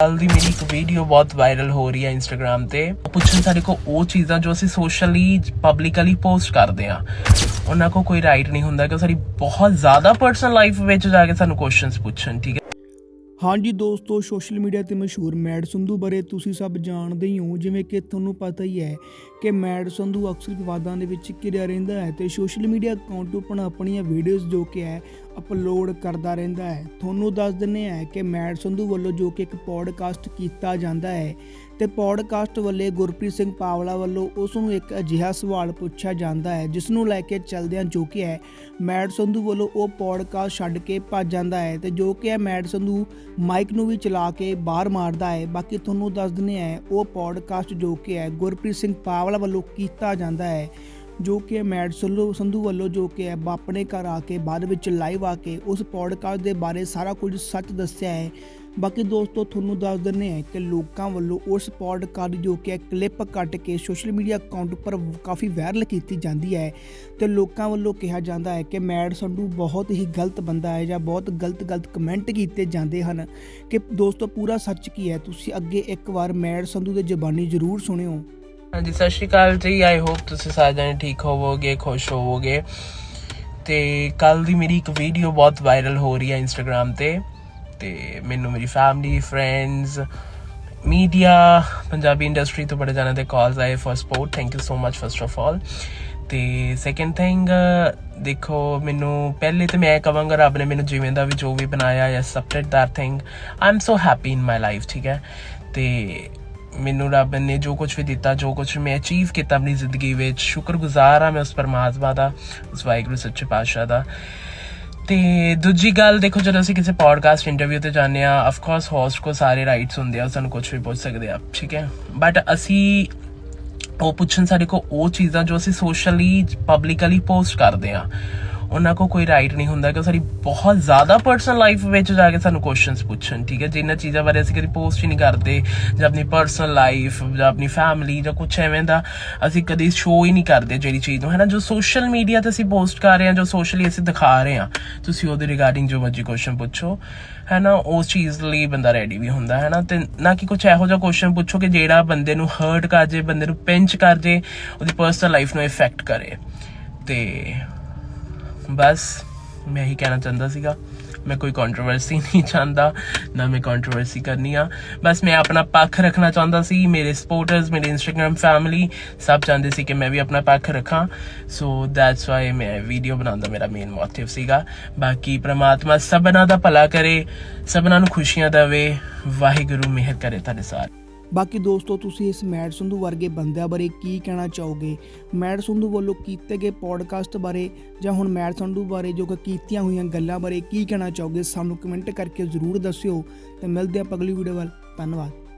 ਕੱਲ ਦੀ ਮੇਰੀ ਇੱਕ ਵੀਡੀਓ ਬਹੁਤ ਵਾਇਰਲ ਹੋ ਰਹੀ ਹੈ ਇੰਸਟਾਗ੍ਰam ਤੇ। ਪੁੱਛਣ ਸਾਡੇ ਕੋਲ ਉਹ ਚੀਜ਼ਾਂ ਜੋ ਅਸੀਂ ਸੋਸ਼ਲੀ ਪਬਲਿਕਲੀ ਪੋਸਟ ਕਰਦੇ ਆ ਉਹਨਾਂ ਕੋਲ ਕੋਈ ਰਾਈਟ ਨਹੀਂ ਹੁੰਦਾ ਕਿ ਸਾਡੀ ਬਹੁਤ ਜ਼ਿਆਦਾ ਪਰਸਨਲ ਲਾਈਫ ਵਿੱਚ ਜਾ ਕੇ ਸਾਨੂੰ ਕੁਐਸਚਨਸ ਪੁੱਛਣ, ਠੀਕ ਹੈ? ਹਾਂਜੀ ਦੋਸਤੋ ਸੋਸ਼ਲ ਮੀਡੀਆ ਤੇ ਮਸ਼ਹੂਰ ਮੈਡ ਸੰਧੂ ਬਾਰੇ ਤੁਸੀਂ ਸਭ ਜਾਣਦੇ ਹੀ ਹੋ, ਜਿਵੇਂ ਕਿ ਤੁਹਾਨੂੰ ਪਤਾ ਹੀ ਹੈ ਕਿ ਮੈਡ ਸੰਧੂ ਅਕਸਰ ਵਿਵਾਦਾਂ ਦੇ ਵਿੱਚ ਘਿਰਿਆ ਰਹਿੰਦਾ ਹੈ ਤੇ ਸੋਸ਼ਲ ਮੀਡੀਆ ਅਕਾਊਂਟ ਉੱਪਰ ਆਪਣੀਆਂ ਵੀਡੀਓਜ਼ ਜੋ ਕਿ ਹੈ ਅਪਲੋਡ ਕਰਦਾ ਰਹਿੰਦਾ ਹੈ। ਤੁਹਾਨੂੰ ਦੱਸ ਦਿੰਨੇ ਆ ਕਿ ਮੈਡ ਸੰਧੂ ਵੱਲੋਂ ਜੋ ਕਿ ਇੱਕ ਪੋਡਕਾਸਟ ਕੀਤਾ ਜਾਂਦਾ ਹੈ ਤੇ ਪੋਡਕਾਸਟ ਵੱਲੇ ਗੁਰਪ੍ਰੀਤ ਸਿੰਘ ਪਾਵਲਾ ਵੱਲੋਂ ਉਸ ਨੂੰ ਇੱਕ ਅਜਿਹਾ ਸਵਾਲ ਪੁੱਛਿਆ ਜਾਂਦਾ ਹੈ ਜਿਸ ਨੂੰ ਲੈ ਕੇ ਚਲਦਿਆਂ ਜੋ ਕਿ ਹੈ, ਮੈਡ ਸੰਧੂ ਵੱਲੋਂ ਉਹ ਪੋਡਕਾਸਟ ਛੱਡ ਕੇ ਭੱਜ ਜਾਂਦਾ ਹੈ ਤੇ ਜੋ ਕਿ ਹੈ, ਮੈਡ ਸੰਧੂ ਮਾਈਕ ਨੂੰ ਵੀ ਚਲਾ ਕੇ ਬਾਹਰ ਮਾਰਦਾ ਹੈ। ਬਾਕੀ ਤੁਹਾਨੂੰ ਦੱਸ ਦਿੰਦੇ ਆ ਉਹ ਪੋਡਕਾਸਟ ਜੋ ਕਿ ਹੈ, ਗੁਰਪ੍ਰੀਤ ਸਿੰਘ ਪਾਵਲਾ ਵੱਲੋਂ ਕੀਤਾ ਜਾਂਦਾ ਹੈ। ਜੋ ਕਿ ਹੈ ਮੈਡ ਸੰਧੂ ਸੰਧੂ ਵੱਲੋਂ ਜੋ ਕਿ ਹੈ ਆਪਣੇ ਘਰ ਆ ਕੇ ਬਾਅਦ ਵਿੱਚ ਲਾਈਵ ਆ ਕੇ ਉਸ ਪੋਡਕਾਸਟ ਦੇ ਬਾਰੇ ਸਾਰਾ ਕੁਝ ਸੱਚ ਦੱਸਿਆ ਹੈ। ਬਾਕੀ ਦੋਸਤੋ, ਤੁਹਾਨੂੰ ਦੱਸ ਦਿੰਦੇ ਹਾਂ ਕਿ ਲੋਕਾਂ ਵੱਲੋਂ ਉਸ ਪੋਡਕਾਸਟ ਜੋ ਕਿ ਕਲਿੱਪ ਕੱਟ ਕੇ ਸੋਸ਼ਲ ਮੀਡੀਆ ਅਕਾਊਂਟ ਉੱਪਰ ਕਾਫੀ ਵਾਇਰਲ ਕੀਤੀ ਜਾਂਦੀ ਹੈ ਤੇ ਲੋਕਾਂ ਵੱਲੋਂ ਕਿਹਾ ਜਾਂਦਾ ਹੈ ਕਿ ਮੈਡ ਸੰਧੂ ਬਹੁਤ ਹੀ ਗਲਤ ਬੰਦਾ ਹੈ ਜਾਂ ਬਹੁਤ ਗਲਤ ਗਲਤ ਕਮੈਂਟ ਕੀਤੇ ਜਾਂਦੇ ਹਨ। ਕਿ ਦੋਸਤੋ, ਪੂਰਾ ਸੱਚ ਕੀ ਹੈ? ਤੁਸੀਂ ਅੱਗੇ ਇੱਕ ਵਾਰ ਮੈਡ ਸੰਧੂ ਦੇ ਜ਼ਬਾਨੀ ਜ਼ਰੂਰ ਸੁਣਿਓ। ਹਾਂਜੀ, ਸਤਿ ਸ਼੍ਰੀ ਅਕਾਲ ਜੀ। ਆਈ ਹੋਪ ਤੁਸੀਂ ਸਾਰੇ ਜਣੇ ਠੀਕ ਹੋਵੋਗੇ, ਖੁਸ਼ ਹੋਵੋਗੇ। ਤੇ ਕੱਲ ਦੀ ਮੇਰੀ ਇੱਕ ਵੀਡੀਓ ਬਹੁਤ ਵਾਇਰਲ ਹੋ ਰਹੀ ਹੈ ਇੰਸਟਾਗ੍ਰam ਤੇ। ਤੇ ਮੈਨੂੰ ਮੇਰੀ family friends media Punjabi industry ਤੋਂ ਬੜੇ ਜਾਣੇ ਦੇ ਕਾਲਸ ਆਏ for support thank you so much first of all ਤੇ ਸੈਕੰਡ ਥਿੰਗ ਦੇਖੋ, ਮੈਨੂੰ ਪਹਿਲੇ ਤੇ ਮੈਂ ਕਵਾਂਗਾ ਰੱਬ ਨੇ ਮੈਨੂੰ ਜਿਵੇਂ ਦਾ ਵੀ ਜੋ ਵੀ ਬਣਾਇਆ I accepted that thing I am so happy in my life ਠੀਕ ਹੈ। ਤੇ ਮੈਨੂੰ ਰੱਬ ਨੇ ਜੋ ਕੁਝ ਵੀ ਦਿੱਤਾ, ਜੋ ਕੁਝ ਮੈਂ ਅਚੀਵ ਕੀਤਾ ਆਪਣੀ ਜ਼ਿੰਦਗੀ ਵਿੱਚ, ਸ਼ੁਕਰਗੁਜ਼ਾਰ ਹਾਂ ਮੈਂ ਉਸ ਪਰਮਾਤਮਾ ਦਾ, ਉਸ ਵਾਹਿਗੁਰੂ ਸੱਚੇ ਪਾਤਸ਼ਾਹ ਦਾ। ਤੇ ਦੂਜੀ ਗੱਲ ਦੇਖੋ, ਜਦੋਂ ਅਸੀਂ ਕਿਸੇ ਪੋਡਕਾਸਟ ਇੰਟਰਵਿਊ ਤੇ ਜਾਂਦੇ ਆ ਆਫ ਕੋਰਸ ਹੋਸਟ ਕੋ ਸਾਰੇ ਰਾਈਟਸ ਹੁੰਦੇ ਆ, ਉਹ ਸਾਨੂੰ ਕੁਝ ਵੀ ਪੁੱਛ ਸਕਦੇ ਆ, ਠੀਕ ਹੈ? ਬਟ ਅਸੀਂ ਉਹ ਪੁੱਛਣ ਸਾਡੇ ਕੋਲ ਉਹ ਚੀਜ਼ਾਂ ਜੋ ਅਸੀਂ ਸੋਸ਼ਲੀ ਪਬਲਿਕਲੀ ਪੋਸਟ ਕਰਦੇ ਆ ਉਹਨਾਂ ਕੋਲ ਕੋਈ ਰਾਈਟ ਨਹੀਂ ਹੁੰਦਾ ਕਿ ਉਹ ਸਾਡੀ ਬਹੁਤ ਜ਼ਿਆਦਾ ਪਰਸਨਲ ਲਾਈਫ ਵਿੱਚ ਜਾ ਕੇ ਸਾਨੂੰ ਕੁਐਸਚਨਸ ਪੁੱਛਣ, ਠੀਕ ਹੈ? ਜਿਨ੍ਹਾਂ ਚੀਜ਼ਾਂ ਬਾਰੇ ਅਸੀਂ ਕਦੀ ਪੋਸਟ ਹੀ ਨਹੀਂ ਕਰਦੇ, ਜਾਂ ਆਪਣੀ ਪਰਸਨਲ ਲਾਈਫ ਜਾਂ ਆਪਣੀ ਫੈਮਿਲੀ ਜਾਂ ਕੁਝ ਐਵੇਂ ਦਾ ਅਸੀਂ ਕਦੀ ਸ਼ੋਅ ਹੀ ਨਹੀਂ ਕਰਦੇ ਜਿਹੜੀ ਚੀਜ਼ ਨੂੰ, ਹੈ ਨਾ? ਜੋ ਸੋਸ਼ਲ ਮੀਡੀਆ ਤੇ ਅਸੀਂ ਪੋਸਟ ਕਰ ਰਹੇ ਹਾਂ, ਜੋ ਸੋਸ਼ਲੀ ਅਸੀਂ ਦਿਖਾ ਰਹੇ ਹਾਂ, ਤੁਸੀਂ ਉਹਦੇ ਰਿਗਾਰਡਿੰਗ ਜੋ ਮਰਜ਼ੀ ਕੁਐਸਚਨ ਪੁੱਛੋ, ਹੈ ਨਾ? ਉਸ ਚੀਜ਼ ਲਈ ਬੰਦਾ ਰੈਡੀ ਵੀ ਹੁੰਦਾ, ਹੈ ਨਾ? ਤੇ ਨਾ ਕਿ ਕੁਝ ਇਹੋ ਜਿਹਾ ਕੁਐਸਚਨ ਪੁੱਛੋ ਕਿ ਜਿਹੜਾ ਬੰਦੇ ਨੂੰ ਹਰਟ ਕਰ ਜੇ, ਬੰਦੇ ਨੂੰ ਪਿੰਚ ਕਰ ਜੇ, ਉਹਦੀ ਪਰਸਨਲ ਲਾਈਫ ਨੂੰ ਇਫੈਕਟ ਕਰੇ। ਤੇ ਬਸ, ਮੈਂ ਇਹੀ ਕਹਿਣਾ ਚਾਹੁੰਦਾ ਸੀਗਾ। ਮੈਂ ਕੋਈ ਕੰਟਰੋਵਰਸੀ ਨਹੀਂ ਚਾਹੁੰਦਾ, ਨਾ ਮੈਂ ਕੰਟਰੋਵਰਸੀ ਕਰਨੀ ਆ। ਬਸ ਮੈਂ ਆਪਣਾ ਪੱਖ ਰੱਖਣਾ ਚਾਹੁੰਦਾ ਸੀ, ਮੇਰੇ ਸਪੋਰਟਰਸ ਮੇਰੇ ਇੰਸਟਾਗ੍ਰam ਫੈਮਿਲੀ ਸਭ ਚਾਹੁੰਦੇ ਸੀ ਕਿ ਮੈਂ ਵੀ ਆਪਣਾ ਪੱਖ ਰੱਖਾਂ। ਸੋ ਦੈਟਸ ਵਾਈ ਮੈਂ ਵੀਡੀਓ ਬਣਾਉਣ ਦਾ ਮੇਰਾ ਮੇਨ ਮੋਟਿਵ ਸੀਗਾ। ਬਾਕੀ ਪ੍ਰਮਾਤਮਾ ਸਭਨਾਂ ਦਾ ਭਲਾ ਕਰੇ, ਸਭਨਾਂ ਨੂੰ ਖੁਸ਼ੀਆਂ ਦੇਵੇ। ਵਾਹਿਗੁਰੂ ਮਿਹਰ ਕਰੇ ਤੁਹਾਡੇ ਸਾਥ ਬਾਕੀ ਦੋਸਤੋ, ਤੁਸੀਂ ਇਸ ਮੈਡ ਸੰਧੂ ਵਰਗੇ ਬੰਦਿਆਂ ਬਾਰੇ ਕੀ ਕਹਿਣਾ ਚਾਹੋਗੇ? ਮੈਡ ਸੰਧੂ ਵੱਲੋਂ ਕੀਤੇ ਗਏ ਪੋਡਕਾਸਟ ਬਾਰੇ ਜਾਂ ਹੁਣ ਮੈਡ ਸੰਧੂ ਬਾਰੇ ਜੋ ਕਿ ਕੀਤੀਆਂ ਹੋਈਆਂ ਗੱਲਾਂ ਬਾਰੇ ਕੀ ਕਹਿਣਾ ਚਾਹੋਗੇ, ਸਾਨੂੰ ਕਮੈਂਟ ਕਰਕੇ ਜ਼ਰੂਰ ਦੱਸਿਓ। ਤੇ ਮਿਲਦੇ ਆਪਾਂ ਅਗਲੀ ਵੀਡੀਓ ਵੱਲ। ਧੰਨਵਾਦ।